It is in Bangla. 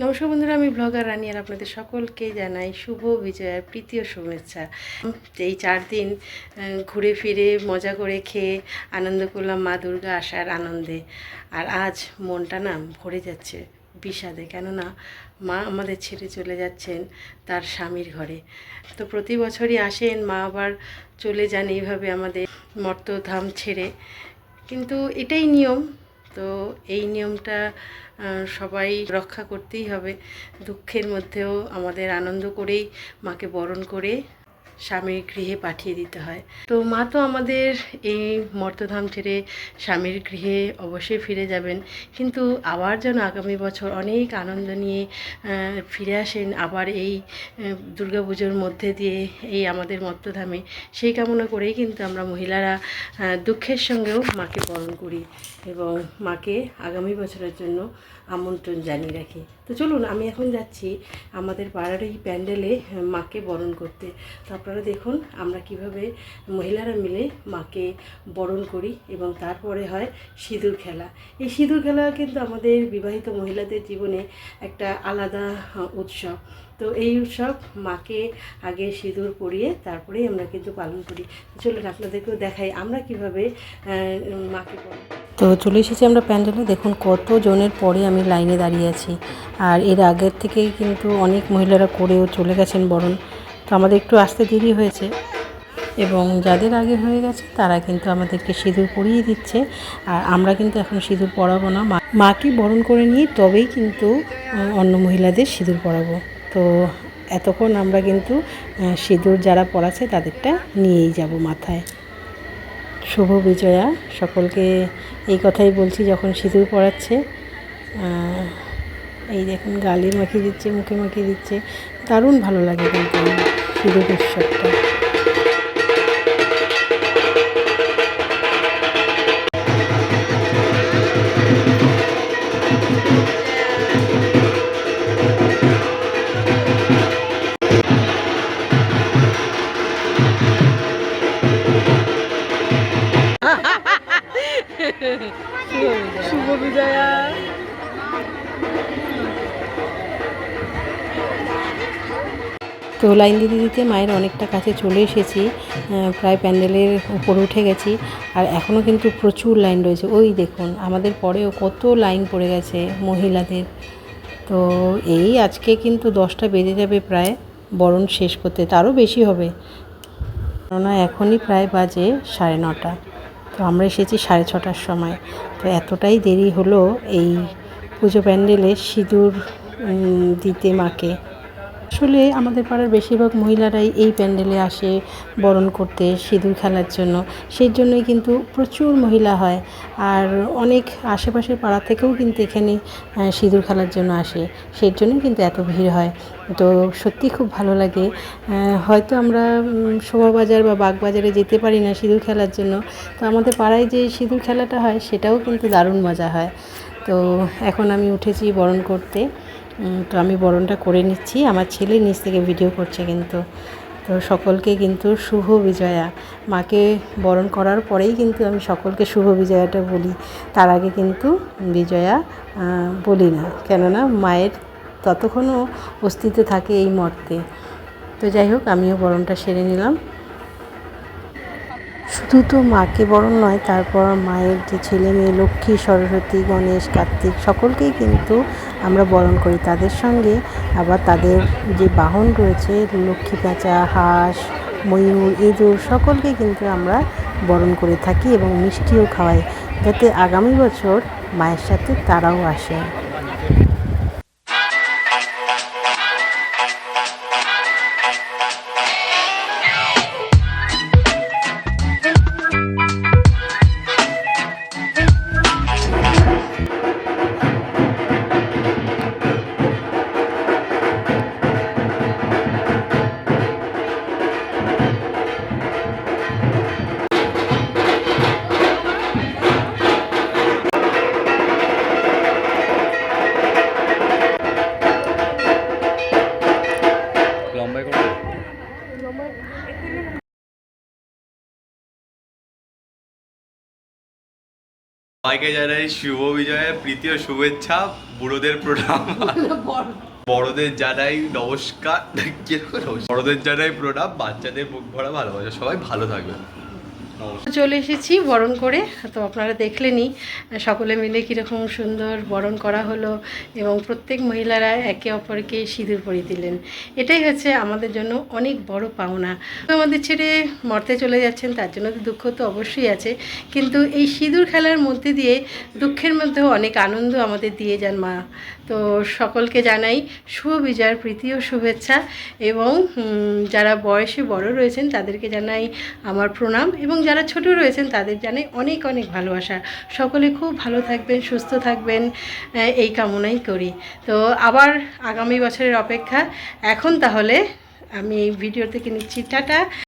নমস্কার বন্ধুরা, আমি ব্লগার রানী আর আপনাদের সকলকে জানাই শুভ বিজয়ার প্রীতীয় শুভেচ্ছা। এই চার দিন ঘুরে ফিরে, মজা করে খেয়ে আনন্দ করলাম মা দুর্গা আসার আনন্দে। আর আজ মনটা না ভরে যাচ্ছে বিষাদে, কেননা মা আমাদের ছেড়ে চলে যাচ্ছেন তার স্বামীর ঘরে। তো প্রতি বছরই আসেন, মা আবার চলে যান এইভাবে আমাদের মর্তধাম ছেড়ে। কিন্তু এটাই নিয়ম তো এই নিয়মটা সবাই রক্ষা করতেই হবে। দুঃখের মধ্যেও আমাদের আনন্দ করেই, মাকে বরণ করে স্বামীর গৃহে পাঠিয়ে দিতে হয়। তো মা তো আমাদের এই মর্তধাম ছেড়ে স্বামীর গৃহে অবশ্যই ফিরে যাবেন। কিন্তু আবার যেন আগামী বছর অনেক আনন্দ নিয়ে ফিরে আসেন আবার এই দুর্গাপুজোর মধ্যে দিয়ে এই আমাদের মর্তধামে। সেই কামনা করেই কিন্তু আমরা মহিলারা দুঃখের সঙ্গেও মাকে বরণ করি এবং মাকে আগামী বছরের জন্য আমন্ত্রণ জানিয়ে রাখি। তো চলুন, আমি এখন যাচ্ছি আমাদের পাড়ার এই প্যান্ডেলে মাকে বরণ করতে। তো আপনারা দেখুন আমরা কীভাবে মহিলারা মিলে মাকে বরণ করি এবং তারপরে হয় সিঁদুর খেলা। এই সিঁদুর খেলা কিন্তু আমাদের বিবাহিত মহিলাদের জীবনে একটা আলাদা উৎসব। তো এই উৎসব মাকে আগে সিঁদুর পরিয়ে তারপরেই আমরা কিন্তু পালন করি। চলুন আপনাদেরকেও দেখাই আমরা কীভাবে মাকে তো চলে এসেছি আমরা প্যান্ডেলে। দেখুন কত জনের পরে আমি লাইনে দাঁড়িয়ে আছি। আর এর আগের থেকেই কিন্তু অনেক মহিলারা করেও চলে গেছেন বরণ। তো আমাদের একটু আসতে দেরি হয়েছে। এবং যাদের আগে হয়ে গেছে, তারা কিন্তু আমাদেরকে সিঁদুর পরিয়ে দিচ্ছে। আর আমরা কিন্তু এখন সিঁদুর পরাবো না। মাকে বরণ করে নিয়ে তবেই কিন্তু অন্য মহিলাদের সিঁদুর পরাবো। তো এতক্ষণ আমরা কিন্তু সিঁদুর যারা পরাছে তাদেরটা নিয়েই যাব মাথায়। শুভ বিজয়া। সকলকে এই কথাই বলছি, যখন সিঁদুর পড়াচ্ছে এই দেখুন গালে মাখিয়ে দিচ্ছে মুখে মাখিয়ে দিচ্ছে। দারুণ ভালো লাগে কিন্তু সিঁদুর উৎসবটা। তো লাইন দিতে দিতে মায়ের অনেকটা কাছে চলে এসেছি প্রায় প্যান্ডেলের উপরে উঠে গেছি আর এখনও কিন্তু প্রচুর লাইন রয়েছে। ওই দেখুন, আমাদের পরেও কত লাইন পড়ে গেছে মহিলাদের। তো এই আজকে কিন্তু দশটা বেজে যাবে প্রায়, বরণ শেষ করতে, তারও বেশি হবে। কেননা এখনই প্রায় বাজে সাড়ে নটা, তো আমরা এসেছি সাড়ে ছটার সময়। তো এতটাই দেরি হলো এই পুজো প্যান্ডেলে সিঁদুর দিতে মাকে। আসলে আমাদের পাড়ার বেশিরভাগ মহিলারাই এই প্যান্ডেলে আসে বরণ করতে সিঁদুর খেলার জন্য। সেই জন্যই কিন্তু প্রচুর মহিলা হয়। আর অনেক আশেপাশের পাড়া থেকেও কিন্তু এখানে সিঁদুর খেলার জন্য আসে। সেই জন্যই কিন্তু এত ভিড় হয়। তো সত্যি খুব ভালো লাগে। হয়তো আমরা শোভাবাজার বা বাগবাজারে যেতে পারি না সিঁদুর খেলার জন্য। তো আমাদের পাড়ায় যে সিঁদুর খেলাটা হয়, সেটাও কিন্তু দারুণ মজা হয়। তো এখন আমি উঠেছি বরণ করতে। তো আমি বরণটা করে নিচ্ছি। আমার ছেলে নিচ থেকে ভিডিও করছে কিন্তু। তো সকলকে কিন্তু শুভ বিজয়া। মাকে বরণ করার পরেই কিন্তু আমি সকলকে শুভ বিজয়াটা বলি। তার আগে কিন্তু বিজয়া বলি না। কেননা মায়ের ততক্ষণও অস্তিত্ব থাকে এই মর্তে। তো যাই হোক, আমিও বরণটা সেরে নিলাম। শুধু তো মাকে বরণ নয়, তারপর মায়ের যে ছেলে মেয়ে লক্ষ্মী, সরস্বতী, গণেশ, কার্তিক, সকলকেই কিন্তু আমরা বরণ করি তাদের সঙ্গে। আবার তাদের যে বাহন রয়েছে, লক্ষ্মী প্যাঁচা হাঁস, ময়ূর ইঁদুর সকলকে কিন্তু আমরা বরণ করে থাকি এবং মিষ্টিও খাওয়াই যাতে আগামী বছর মায়ের সাথে তারাও আসে। সবাইকে জানাই শুভ বিজয়ের প্রীতি ও শুভেচ্ছা, বুড়োদের প্রণাম। বড়দের জানাই নমস্কার বড়দের জানাই প্রণাম, বাচ্চাদের মুখ ভরা ভালোবাসা, সবাই ভালো নমস্কার চলে এসেছি বরণ করে। তো আপনারা দেখলেনই, সকলে মিলে কীরকম সুন্দর বরণ করা হলো এবং প্রত্যেক মহিলারা একে অপরকে সিঁদুর পরিয়ে দিলেন। এটাই হচ্ছে আমাদের জন্য অনেক বড় পাওনা। আমাদের ছেড়ে মরতে চলে যাচ্ছেন, তার জন্য তো দুঃখ তো অবশ্যই আছে। কিন্তু এই সিঁদুর খেলার মধ্যে দিয়ে দুঃখের মধ্যেও অনেক আনন্দ আমাদের দিয়ে যান মা। তো সকলকে জানাই শুভ বিজয়ের প্রীতি ও শুভেচ্ছা এবং যারা বয়সে বড় রয়েছেন তাদেরকে জানাই আমার প্রণাম এবং যারা ছোট রয়েছেন তাদের জানাই অনেক অনেক ভালোবাসা। সকলে খুব ভালো থাকবেন, সুস্থ থাকবেন এই কামনাই করি। তো আবার আগামী বছরের অপেক্ষা। এখন তাহলে আমি এই ভিডিও থেকে নিচ্ছি, টাটা।